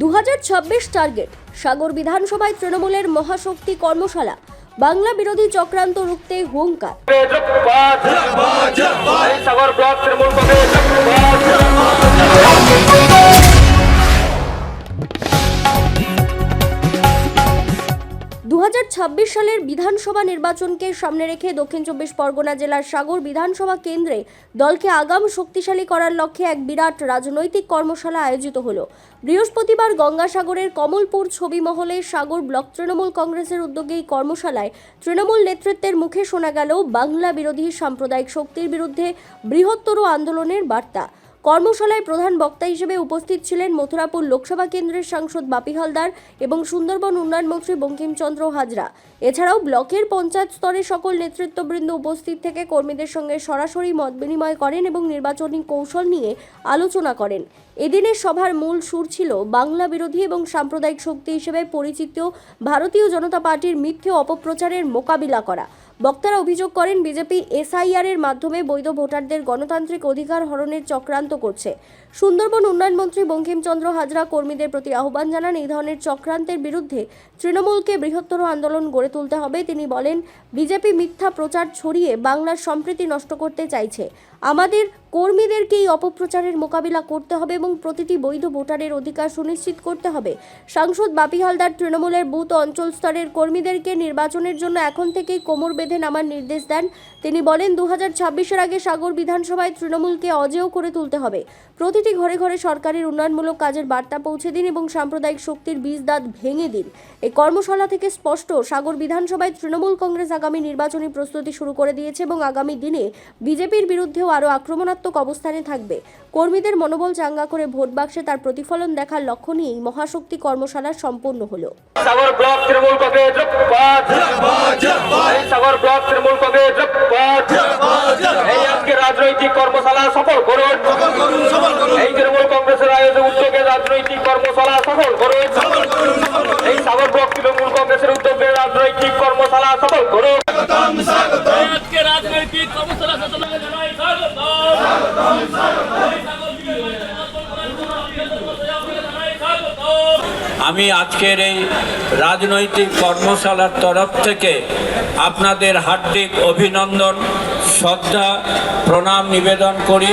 দু হাজার ছাব্বিশ টার্গেট সাগর বিধানসভায় তৃণমূলের মহাশক্তি কর্মশালা, বাংলা বিরোধী চক্রান্ত রুখতে হুঙ্কার। সাগর ব্লক তৃণমূল দু হাজার ছাব্বিশ সালের বিধানসভা নির্বাচনকে সামনে রেখে দক্ষিণ চব্বিশ পরগনা জেলার সাগর বিধানসভা কেন্দ্রে দলকে আগাম শক্তিশালী করার লক্ষ্যে এক বিরাট রাজনৈতিক কর্মশালা আয়োজিত হল। বৃহস্পতিবার গঙ্গাসাগরের কমলপুর ছবি মহলে সাগর ব্লক তৃণমূল কংগ্রেসের উদ্যোগে এই কর্মশালায় তৃণমূল নেতৃত্বের মুখে শোনা গেল বাংলা বিরোধী সাম্প্রদায়িক শক্তির বিরুদ্ধে বৃহত্তর আন্দোলনের বার্তা। কর্মশালায় প্রধান বক্তা হিসেবে উপস্থিত ছিলেন মথুরাপুর লোকসভা কেন্দ্রের সাংসদ বাপি হালদার এবং সুন্দরবন উন্নয়ন মন্ত্রী বঙ্কিমচন্দ্র হাজরা। এছাড়াও ব্লকের পঞ্চায়েত স্তরে সকল নেতৃত্ববৃন্দ উপস্থিত থেকে কর্মীদের সঙ্গে সরাসরি মত বিনিময় করেন এবং নির্বাচনী কৌশল নিয়ে আলোচনা করেন। এদিনের সভার মূল সুর ছিল বাংলা বিরোধী এবং সাম্প্রদায়িক শক্তি হিসেবে পরিচিত ভারতীয় জনতা পার্টির মিথ্যে অপপ্রচারের মোকাবিলা করা। বক্তারা অভিযোগ করেন, বিজেপি এসআইআর এর মাধ্যমে বৈধ ভোটারদের গণতান্ত্রিক অধিকার হরণের চক্রান্ত করছে। সুন্দরবন উন্নয়ন মন্ত্রী বঙ্কিমচন্দ্র হাজরা কর্মীদের প্রতি আহ্বান জানান, এই ধরনের চক্রান্তের বিরুদ্ধে তৃণমূলকে বৃহত্তর আন্দোলন গড়ে তুলতে হবে। তিনি বলেন, বিজেপি মিথ্যা প্রচার ছড়িয়ে বাংলার সম্প্রীতি নষ্ট করতে চাইছে। আমাদের কর্মীদেরকে এই অপপ্রচারের মোকাবিলা করতে হবে এবং প্রতিটি বৈধ ভোটারের অধিকার সুনিশ্চিত করতে হবে। সাংসদ বাপি হালদার তৃণমূলের বুথ অঞ্চল স্তরের কর্মীদেরকে নির্বাচনের জন্য এখন থেকেই কোমর বেঁধে নামার নির্দেশ দেন। তিনি বলেন দু হাজার আগে সাগর বিধানসভায় তৃণমূলকে অজেয় করে তুলতে হবে। প্রতিটি ঘরে ঘরে সরকারের উন্নয়নমূলক কাজের বার্তা পৌঁছে দিন এবং সাম্প্রদায়িক শক্তির বীজ দাঁত ভেঙে দিন। এই কর্মশালা থেকে স্পষ্ট, সাগর বিধানসভায় তৃণমূল কংগ্রেস আগামী নির্বাচনী প্রস্তুতি শুরু করে দিয়েছে এবং আগামী দিনে বিজেপির বিরুদ্ধেও আরও আক্রমণাত্মক সকারাত্মক অবস্থানে থাকবে। কর্মীদের মনোবল চাঙ্গা করে ভোট বাক্সে তার প্রতিফলন দেখার লক্ষ্য নিয়েই মহাশক্তি কর্মশালা সম্পন্ন হলো। রাজনৈতিক কর্মশালা সফল করুন। এই তৃণমূল কংগ্রেসের আয়োজক উদ্যোগে রাজনৈতিক কর্মশালা সফল করুন। আমি আজকের এই রাজনৈতিক কর্মশালার তরফ থেকে আপনাদের হার্দিক অভিনন্দন শ্রদ্ধা প্রণাম নিবেদন করি।